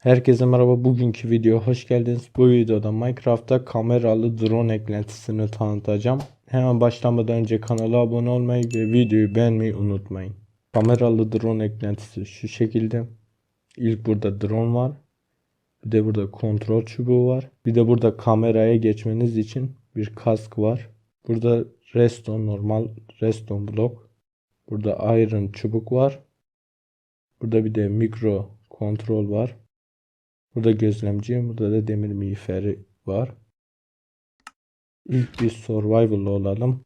Herkese merhaba. Bugünkü videoya hoş geldiniz. Bu videoda Minecraft'ta kameralı drone eklentisini tanıtacağım. Hemen başlamadan önce kanala abone olmayı ve videoyu beğenmeyi unutmayın. Kameralı drone eklentisi şu şekilde. İlk burada drone var. Bir de burada kontrol çubuğu var. Bir de burada kameraya geçmeniz için bir kask var. Burada redstone normal redstone blok. Burada iron çubuk var. Burada bir de mikro kontrol var. Burada gözlemci, burada da demir miğferi var. İlk bir survival olalım.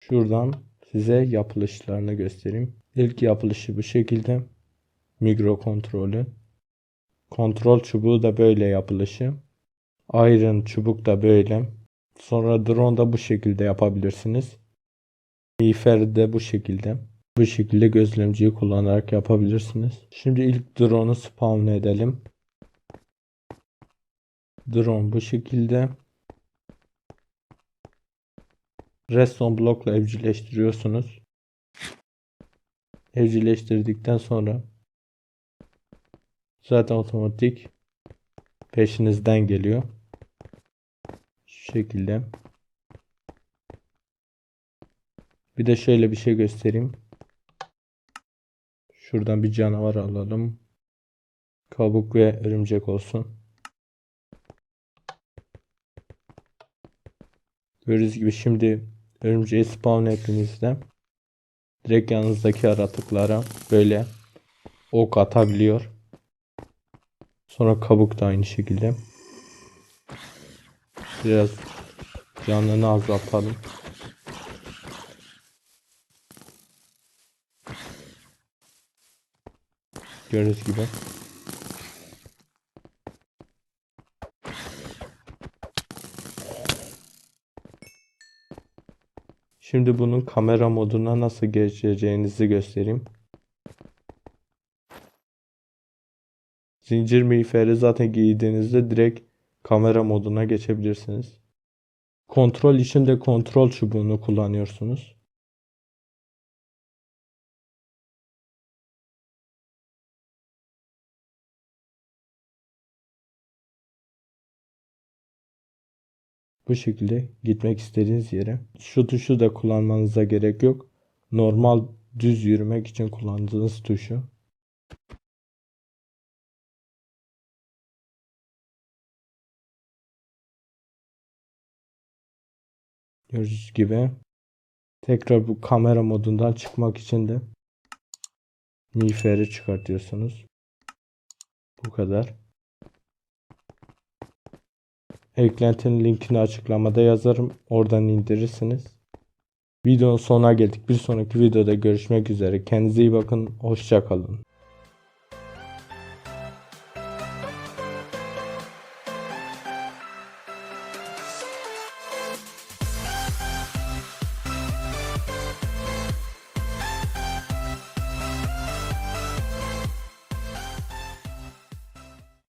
Şuradan size yapılışlarını göstereyim. İlk yapılışı bu şekilde. Mikro kontrolü. Kontrol çubuğu da böyle yapılışı. Iron çubuk da böyle. Sonra drone da bu şekilde yapabilirsiniz. Miğfer de bu şekilde. Bu şekilde gözlemciyi kullanarak yapabilirsiniz. Şimdi ilk drone'u spawn edelim. Drone bu şekilde. Redstone blokla evcilleştiriyorsunuz. Evcilleştirdikten sonra zaten otomatik peşinizden geliyor. Şu şekilde. Bir de şöyle bir şey göstereyim. Şuradan bir canavar alalım. Kabuk ve örümcek olsun. Gördüğünüz gibi şimdi örümceği spawn ettiğinizde direkt yanınızdaki yaratıklara böyle ok atabiliyor. Sonra kabuk da aynı şekilde. Biraz canını azaltalım. Gördüğünüz gibi. Şimdi bunun kamera moduna nasıl geçeceğinizi göstereyim. Zincir miğferi zaten giydiğinizde direkt kamera moduna geçebilirsiniz. Kontrol için de kontrol çubuğunu kullanıyorsunuz. Bu şekilde gitmek istediğiniz yere. Şu tuşu da kullanmanıza gerek yok. Normal düz yürümek için kullandığınız tuşu. Gördüğünüz gibi tekrar bu kamera modundan çıkmak için de miğferi çıkartıyorsunuz. Bu kadar. Eklentinin linkini açıklamada yazarım. Oradan indirirsiniz. Videonun sonuna geldik. Bir sonraki videoda görüşmek üzere. Kendinize iyi bakın. Hoşça kalın.